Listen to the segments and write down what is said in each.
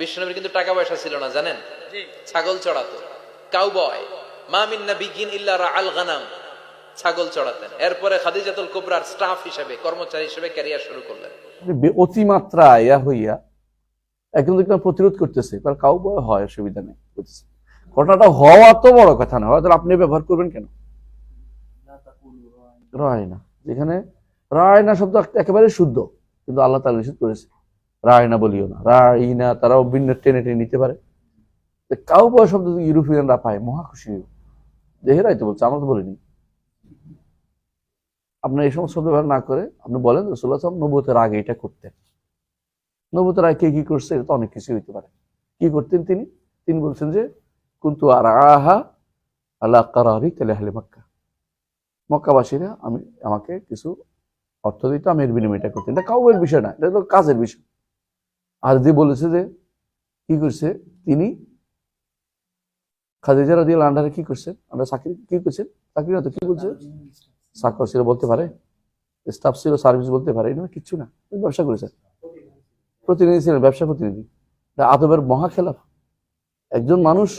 বিষ্ণুনবীর কিন্তু টাকা পয়সা ছিল না জানেন? ছাগল চড়াতো। কাউবয় মামিন নাবিগিন ইল্লা রাআল গানাম। ছাগল চড়াতেন। এরপরে খাদিজাতুল কুবরার স্টাফ হিসেবে কর্মচারী হিসেবে ক্যারিয়ার শুরু করলেন। অতিমাত্রা ইয়া হইয়া একজন দেখলাম প্রতিরোধ করতেছে কারণ কাউ বয় হয় অসুবিধা নেই করতেছে ঘটনাটা হওয়া তো বড় কথা না আপনি ব্যবহার করবেন কেন? রায় না যেখানে রায় না শব্দ একেবারে শুদ্ধ কিন্তু আল্লাহ তালা নিষেধ করেছে। রায় না বলিও না। রায় না তারাও ভিন্ন টেনে টেনে নিতে পারে। কাউ বয় শব্দ ইউরোপিয়ানরা পায়, মহা খুশি দেহেরাই তো বলছে, আমরা তো বলিনি। আপনার এই সমস্ত ব্যবহার না করে আপনি বলেন রসুল্লাহ নবতের আগে এটা করতেন। নবতের আগে কে কি করছে, এটা তো অনেক কিছু হইতে পারে। কি করতেন তিনি? তিনি বলছেন যে, কিন্তু আর আহা আল্লাহ কারি তেলে হালে মক্কা। মক্কাবাসীরা আমি, আমাকে কিছু অর্থ দিত, আমি এর বিনিময়টা করতেন। এটা কাউয়ের বিষয় না, এটা তো কাজের বিষয়। আর যে বলেছে যে, কি করছে? তিনি খাদিজা রাজি আন্ডারে কি করছেন? আমরা চাকরি কি করছেন? চাকরি না তো কি বলছে? চাকর ছিল বলতে পারে। স্টাফ ছিল, সার্ভিস বলতে পারে। এটা কিচ্ছু না। ব্যবসা করেছেন। প্রতিনিধি ছিলেন, ব্যবসা প্রতিনিধি। আদবের মহা খেলাফ। একজন মানুষ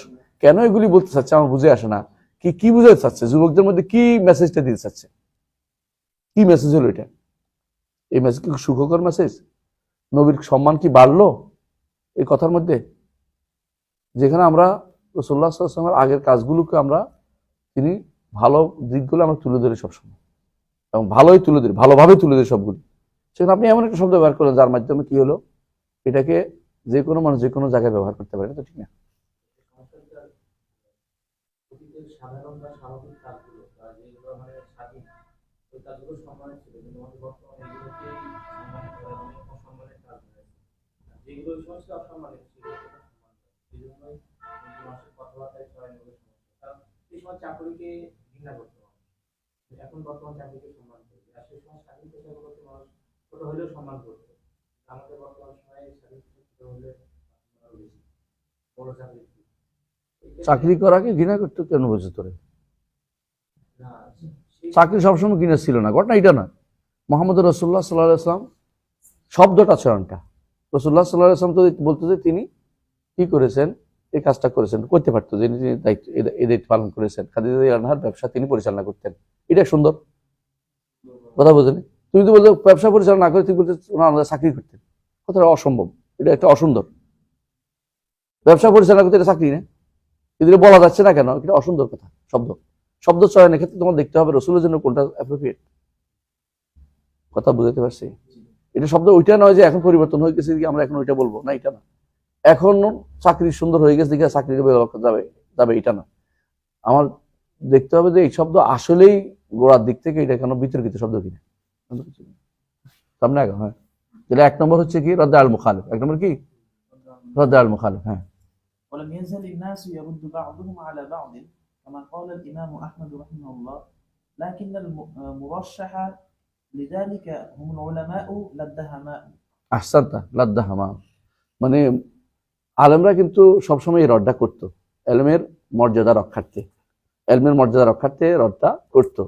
কেন এগুলি বলতে চাচ্ছে আমার বুঝে আসে না। কি কি বুঝাতে চাচ্ছে? যুবকদের মধ্যে কি মেসেজটা দিতে চাচ্ছে? কি মেসেজ হলো এটা? এই মেসেজ কি সুখকর মেসেজ নবীর সম্মান কি বাড়লো? এই কথার মধ্যে যেখানে আমরা রসোল্লা সাল্লামের আগের কাজগুলোকে আমরা, তিনি ভালো দিকগুলো আমরা তুলে ধরি সবসময়। এবং ভালোই তুলে ধরি ভালোভাবে তুলে ধরি সবগুলি। সেখানে আপনি এমন একটা শব্দ ব্যবহার করেন যার মাধ্যমে কি হলো? এটাকে যে কোনো মানুষ যে কোনো জায়গায় ব্যবহার করতে পারে, এটা ঠিক না। সাধারণ মানুষের কথাবার্তায় সমস্যা কারণ এই সময় চাকরিকে ঘৃণা করতে এখন বর্তমান চাকরিকে সম্মান করবে। আর সেই সময় স্বাধীন পেশাগুলোকে মানুষ ছোট হলেও সম্মান করবে। আমাদের বর্তমান সময়ে স্বাধীন পেশা হলে বেশি। বড় চাকরি চাকরি করাকে ঘৃণা করতে কেন বোঝে তোরে? চাকরি সবসময় ঘৃণা ছিল না। ঘটনা এটা না মোহাম্মদ রসুল্লাহ সাল্লাহ আসলাম শব্দটা চয়নটা রসুল্লাহ সাল্লাহ তো বলতে যে তিনি কি করেছেন? এই কাজটা করেছেন, করতে পারতো যে তিনি দায়িত্ব, এই- দায়িত্ব পালন করেছেন। খাদিজা রান্নার ব্যবসা তিনি পরিচালনা করতেন। এটা সুন্দর। কথা বোঝেন? তুমি তো বলছো ব্যবসা পরিচালনা করে তুমি বলতে ওনারা চাকরি করতেন। কথাটা অসম্ভব। এটা একটা অসুন্দর। ব্যবসা পরিচালনা করতে এটা চাকরি না। কিন্তু বলা যাচ্ছে না কেন? এটা অসুন্দর কথা, শব্দ। শব্দ চয়নের ক্ষেত্রে তোমার দেখতে হবে, রসুলের জন্য কোনটা অ্যাপ্রোপ্রিয়েট কথা বুঝাতে পারছি? এটা শব্দ ওইটা নয় যে এখন পরিবর্তন হয়ে গেছে যে আমরা এখন ওইটা বলবো না এটা না এখন চাকরি সুন্দর হয়ে গেছে দেখে চাকরি যাবে যাবে এটা না আমার দেখতে হবে যে এই শব্দ আসলেই গোড়ার দিক থেকে এটা কেন বিতর্কিত শব্দ কিনা সামনে আগে হ্যাঁ তাহলে এক নম্বর হচ্ছে কি রদ্দা আল মুখালিফ এক নম্বর কি রদ্দা আল মুখালিফ হ্যাঁ ولم يزل الناس يرد بعضهم على بعض كما قال الإمام أحمد رحمه الله لكن المرشح لذلك هم العلماء لا الدهماء আহসানটা লাদ্দা হামা মানে আলেমরা কিন্তু সবসময় এই রডটা করতো এলমের মর্যাদা রক্ষার্থে এলমের মর্যাদা রক্ষার্থে রডটা করতো